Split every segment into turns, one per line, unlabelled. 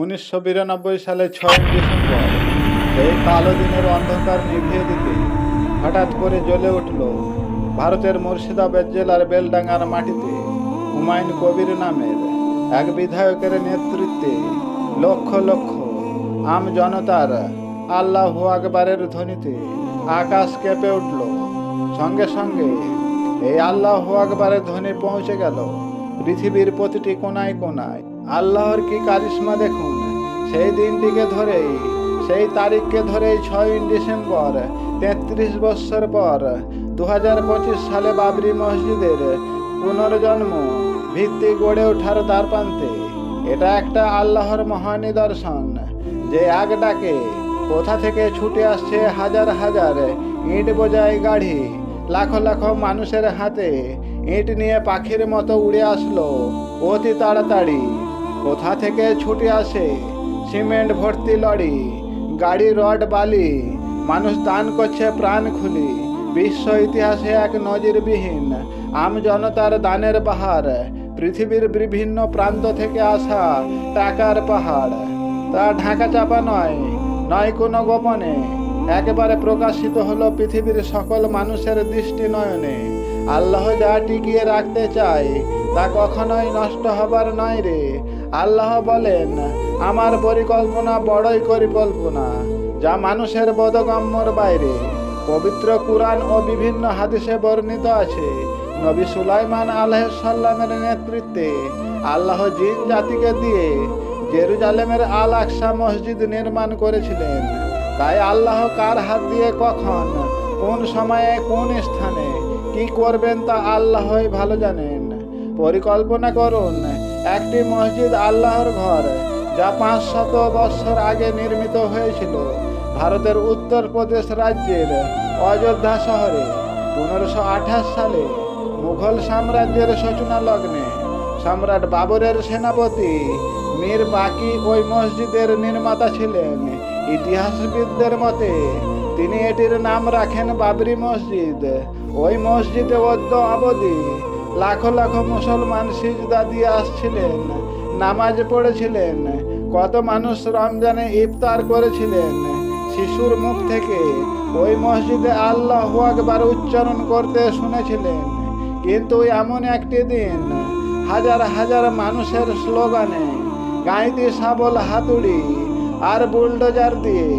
উনিশশো বিরানব্বই সালে ছয় ডিসেম্বর, এই কালো দিনের অন্ধকার নিভিয়ে দিতে হঠাৎ করে জ্বলে উঠল ভারতের মুর্শিদাবাদ জেলার বেলডাঙ্গার মাটিতে হুমায়ুন কবির নামের এক বিধায়কের নেতৃত্বে লক্ষ লক্ষ আম জনতার আল্লাহ আকবারের ধ্বনিতে আকাশ কেঁপে উঠল। সঙ্গে সঙ্গে এই আল্লাহ আকবারের ধ্বনি পৌঁছে গেল পৃথিবীর প্রতিটি কোনায় কোনায়। আল্লাহর কি কারিশ্মা দেখুন? সেই দিনটিকে ধরেই, সেই তারিখকে ধরেই ছয় ডিসেম্বর, তেত্রিশ বৎসর পর দু হাজার পঁচিশ সালে বাবরি মসজিদের পুনর্জন্ম ভিত্তি গড়ে ওঠার দ্বার প্রান্তে এটা একটা আল্লাহর মহানিদর্শন যে আগ ডাকে কোথা থেকে ছুটে আসছে হাজার হাজার ইট বোঝাই গাড়ি, লাখো লাখো মানুষের হাতে ইট নিয়ে পাখির মতো উড়ে আসলো অতি তাড়াতাড়ি। কোথা থেকে ছুটে আসে? সিমেন্ট ভর্তি লরি, গাড়ি রড বালি, মানুষ দান করছে প্রাণ খুলি, বিশ্ব ইতিহাসে এক নজিরবিহীন, আম জনতার দানের বাহার পৃথিবীর বিভিন্ন প্রান্ত থেকে আসা টাকার পাহাড়। তা ঢাকা চাপা নয় নয় কোনো গোপনে, একেবারে প্রকাশিত হলো পৃথিবীর সকল মানুষের দৃষ্টি নয়নে। আল্লাহ যা টিকিয়ে রাখতে চায়, তা কখনোই নষ্ট হবার নয় রে আল্লাহ বলেন, আমার পরিকল্পনা বড়ই পরিকল্পনা, যা মানুষের বোধগম্যর বাইরে। পবিত্র কুরআন ও বিভিন্ন হাদিসে বর্ণিত আছে, নবী সুলাইমান আলহামের নেতৃত্বে আল্লাহ জিন জাতিকে দিয়ে জেরুজালেমের আল আকসা মসজিদ নির্মাণ করেছিলেন। তাই আল্লাহ কার হাত দিয়ে কখন, কোন সময়ে, কোন স্থানে, কি করবেন তা আল্লাহই ভালো জানেন। পরিকল্পনা করুন একটি মসজিদ আল্লাহর ঘর, যা পাঁচ শত বৎসর আগে নির্মিত হয়েছিল। ভারতের উত্তরপ্রদেশ রাজ্যের অযোধ্যা শহরে পনেরোশো সালে মুঘল সাম্রাজ্যের সূচনা লগ্নে সম্রাট বাবরের সেনাপতি মীর বাকি ওই মসজিদের নির্মাতা ছিলেন। ইতিহাসবিদদের মতে, তিনি এটির নাম রাখেন বাবরি মসজিদ। ওই মসজিদে অদ্য অবধি লাখো লাখো মুসলমান সিজদা দিয়ে আসছিলেন, নামাজ পড়েছিলেন, কত মানুষ রমজানে ইফতার করেছিলেন। শিশুর মুখ থেকে ওই মসজিদে আল্লাহ আকবার উচ্চারণ করতে শুনেছিলেন। কিন্তু এমন একটি দিন, হাজার হাজার মানুষের স্লোগানে গাঁইতি শাবল হাতুড়ি আর বুলডোজার দিয়ে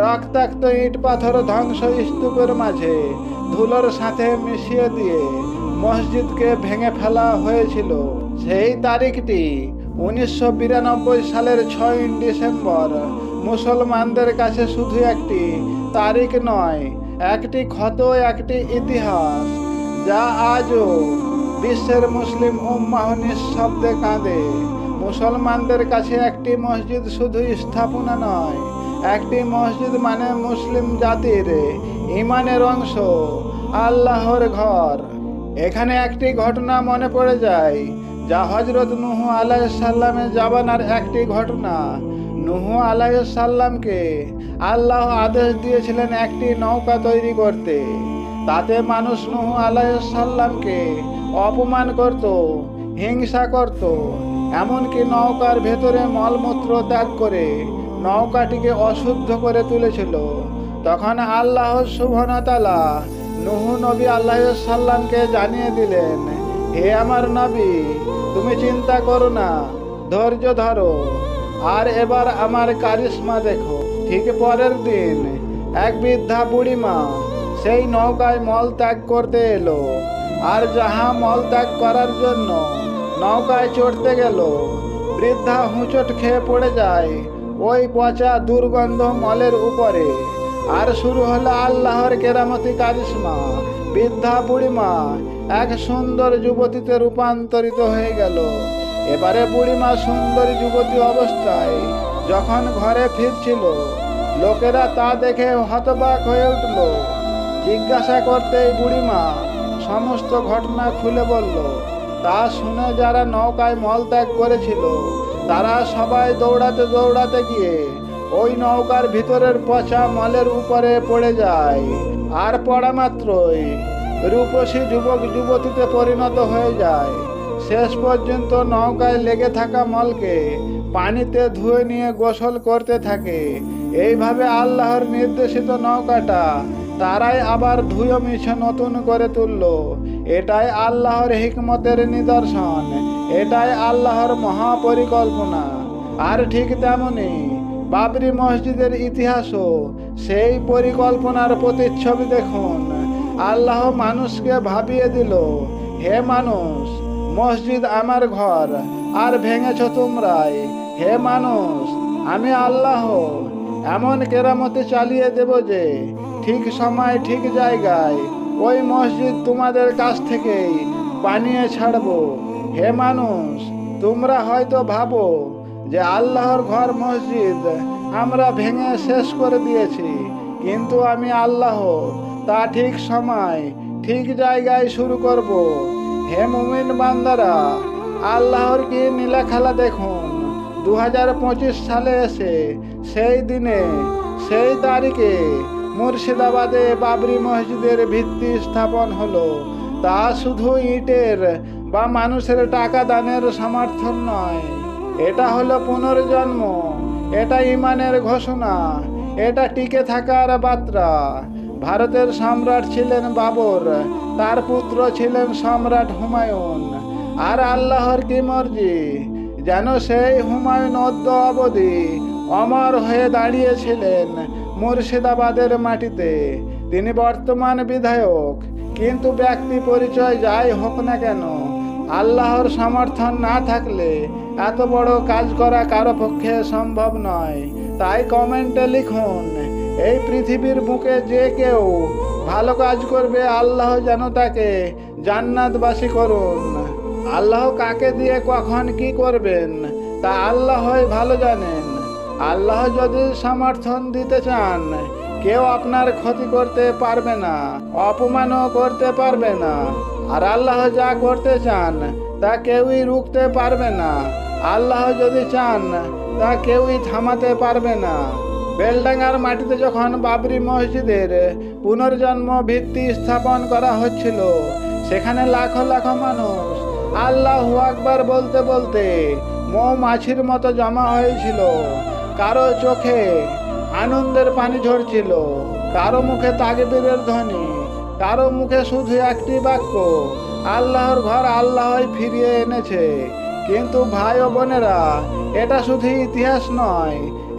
রক্তাক্ত ইট পাথর ধ্বংস স্তূপের মাঝে ধুলোর সাথে মিশিয়ে দিয়ে মসজিদকে ভেঙে ফেলা হয়েছিল। সেই তারিখটি উনিশশো বিরানব্বই সালের ছয় ডিসেম্বর। মুসলমানদের কাছে শুধু একটি তারিখ নয়, একটি ক্ষত, একটি ইতিহাস, যা আজও বিশ্বের মুসলিম উম্মাহ নিঃশব্দে কাঁদে। মুসলমানদের কাছে একটি মসজিদ শুধু স্থাপনা নয়, একটি মসজিদ মানে মুসলিম জাতির ইমানের অংশ, আল্লাহর ঘর। এখানে একটি ঘটনা মনে পড়ে যায়, যা হজরত নুহু আলাইসাল্লামের জাবানার একটি ঘটনা। নুহু আলাইসাল্লামকে আল্লাহ আদেশ দিয়েছিলেন একটি নৌকা তৈরি করতে। তাতে মানুষ নুহু আলাইসাল্লামকে অপমান করত, হিংসা করত, এমনকি নৌকার ভেতরে মলমূত্র ত্যাগ করে নৌকাটিকে অশুদ্ধ করে তুলেছিল। তখন আল্লাহ সুবহানাতালা নুহু নবী আল্লাহ সাল্লামকে জানিয়ে দিলেন, হে আমার নবী, তুমি চিন্তা করো না, ধৈর্য ধরো। আর এবার আমার কারিশ্মা দেখো, ঠিক পরের দিন এক বৃদ্ধা বুড়িমা সেই নৌকায় মল ত্যাগ করতে এলো। আর যাহা মল ত্যাগ করার জন্য নৌকায় চড়তে গেল, বৃদ্ধা হুঁচট খেয়ে পড়ে যায় ওই পচা দুর্গন্ধ মলের উপরে। আর শুরু হলো আল্লাহর কেরামতি কারিশ্মা বৃদ্ধা বুড়িমা। এক সুন্দর যুবতীতে রূপান্তরিত হয়ে গেল। এবারে বুড়িমা সুন্দরী যুবতী অবস্থায় যখন ঘরে ফিরছিল, লোকেরা তা দেখে হতবাক হয়ে উঠল। জিজ্ঞাসা করতেই বুড়িমা সমস্ত ঘটনা খুলে বলল, তা শুনে যারা নৌকায় মলত্যাগ করেছিল, তারা সবাই দৌড়াতে দৌড়াতে গিয়ে ওই নৌকার ভিতরের পচা মলের উপরে পড়ে যায়, আর পড়া মাত্রই রূপসী যুবক যুবতীতে পরিণত হয়ে যায়। শেষ পর্যন্ত নৌকায় লেগে থাকা মলকে পানিতে ধুয়ে নিয়ে গোসল করতে থাকে। এইভাবে আল্লাহর নির্দেশিত নৌকাটা তারাই আবার ধুয়ে মিছে নতুন করে তুলল। এটাই আল্লাহর হিকমতের নিদর্শন, এটাই আল্লাহর মহাপরিকল্পনা। আর ঠিক তেমনি বাবরি মসজিদের ইতিহাসও সেই পরিকল্পনার প্রতিচ্ছবি দেখুন। আল্লাহ মানুষকে ভাবিয়ে দিল, হে মানুষ, মসজিদ আমার ঘর, আর ভেঙেছ তোমরাই। হে মানুষ, আমি আল্লাহ। এমন কেরামতি চালিয়ে দেব যে, ঠিক সময়, ঠিক জায়গায় ওই মসজিদ তোমাদের কাছ থেকেই বানিয়ে ছাড়বো। হে মানুষ, তোমরা হয়তো ভাবো যে আল্লাহর ঘর মসজিদ আমরা ভেঙে শেষ করে দিয়েছি, কিন্তু আমি আল্লাহ, তা ঠিক সময়, ঠিক জায়গায় শুরু করব। হে মুমিন বান্দারা, আল্লাহর কি নীলা খেলা দেখুন? দু হাজার পঁচিশ সালে এসে সেই দিনে, সেই তারিখে মুর্শিদাবাদে বাবরি মসজিদের ভিত্তি স্থাপন হলো। তা শুধু ইটের বা মানুষের টাকা দানের সমর্থন নয় এটা হলো পুনর্জন্ম, এটা ইমানের ঘোষণা, এটা টিকে থাকার বার্তা। ভারতের সম্রাট ছিলেন বাবর, তার পুত্র ছিলেন সম্রাট হুমায়ুন। আর আল্লাহর কি মর্জি, যেন সেই হুমায়ুন অদ্য অবধি অমর হয়ে দাঁড়িয়েছিলেন মুর্শিদাবাদের মাটিতে। তিনি বর্তমান বিধায়ক, কিন্তু ব্যক্তি পরিচয় যাই হোক না কেন আল্লাহর সমর্থন না থাকলে এত বড় কাজ করা কারও পক্ষে সম্ভব নয়। তাই কমেন্টে লিখুন, এই পৃথিবীর বুকে যে কেউ ভালো কাজ করবে, আল্লাহ যেন তাকে জান্নাতবাসী করুন। আল্লাহ কাকে দিয়ে কখন কি করবেন, তা আল্লাহই ভালো জানেন। আল্লাহ যদি সমর্থন দিতে চান, কেউ আপনার ক্ষতি করতে পারবে না, অপমানও করতে পারবে না। আর আল্লাহ যা করতে চান, তা কেউই রুখতে পারবে না। আল্লাহ যদি চান, তা কেউই থামাতে পারবে না। বেলডাঙ্গার মাটিতে যখন বাবরি মসজিদের পুনর্জন্ম ভিত্তি স্থাপন করা হচ্ছিল, সেখানে লাখো লাখো মানুষ আল্লাহ আকবার বলতে বলতে মৌমাছির মতো জমা হয়েছিল। কারও চোখে আনন্দের পানি ঝরছিল, কারও মুখে তাকবীরের ধ্বনি। কারও মুখে শুধু একটি বাক্য, আল্লাহর ঘর আল্লাহই ফিরিয়ে এনেছে। কিন্তু ভাই ও বোনেরা, এটা শুধু ইতিহাস নয়,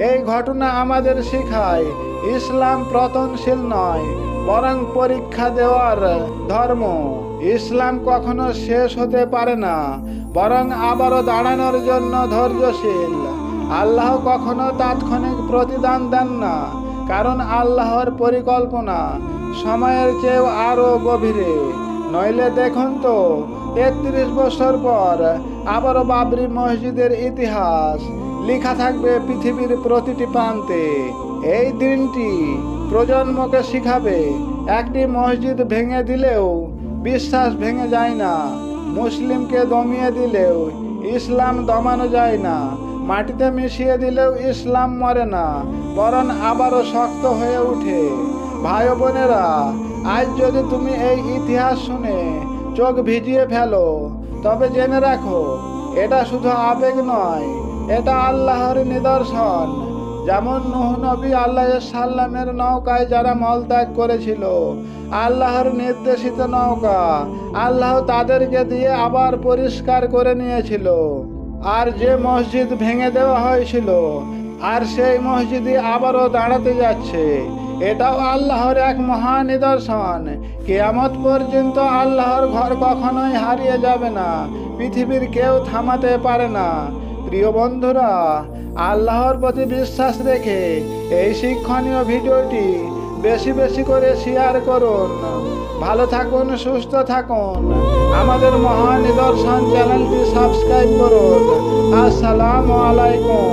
এই ঘটনা আমাদের শেখায়, ইসলাম প্রতনশীল নয়, বরং পরীক্ষা দেওয়ার ধর্ম। ইসলাম কখনো শেষ হতে পারে না, বরং আবারও দাঁড়ানোর জন্য ধৈর্যশীল। আল্লাহ কখনো তাৎক্ষণিক প্রতিদান দেন না, কারণ আল্লাহর পরিকল্পনা সময়ের চেয়েও আরও গভীরে। নইলে দেখুন তো, একত্রিশ বছর পর আবারও বাবরি মসজিদের ইতিহাস। লেখা থাকবে পৃথিবীর প্রতিটি প্রান্তে। এই দিনটি প্রজন্মকে শিখাবে, একটি মসজিদ ভেঙে দিলেও বিশ্বাস ভেঙে যায় না, মুসলিমকে দমিয়ে দিলেও ইসলাম দমানো যায় না, মাটিতে মিশিয়ে দিলেও ইসলাম মরে না, বরং আবারও শক্ত হয়ে ওঠে। ভাই বোনেরা, আজ যদি তুমি এই ইতিহাস শুনে চোখ ভিজিয়ে ফেলো, তবে জেনে রাখো, এটা শুধু আবেগ নয়, এটা আল্লাহর নিদর্শন। যেমন নুহ নবী আল্লাহ সাল্লামের নৌকায় যারা মলত্যাগ করেছিল, আল্লাহর নির্দেশিত নৌকা আল্লাহ তাদেরকে দিয়ে আবার পরিষ্কার করে নিয়েছিল। আর যে মসজিদ ভেঙে দেওয়া হয়েছিল, আর সেই মসজিদই আবারও দাঁড়াতে যাচ্ছে। এটাও আল্লাহর এক মহা নিদর্শন। কেয়ামত পর্যন্ত আল্লাহর ঘর কখনোই হারিয়ে যাবে না, পৃথিবীর কেউ থামাতে পারে না। প্রিয় বন্ধুরা, আল্লাহর প্রতি বিশ্বাস রেখে এই শিক্ষণীয় ভিডিওটি বেশি বেশি করে শেয়ার করুন। ভালো থাকুন, সুস্থ থাকুন। আমাদের মহা নিদর্শন চ্যানেলটি সাবস্ক্রাইব করুন। আসসালামু আলাইকুম।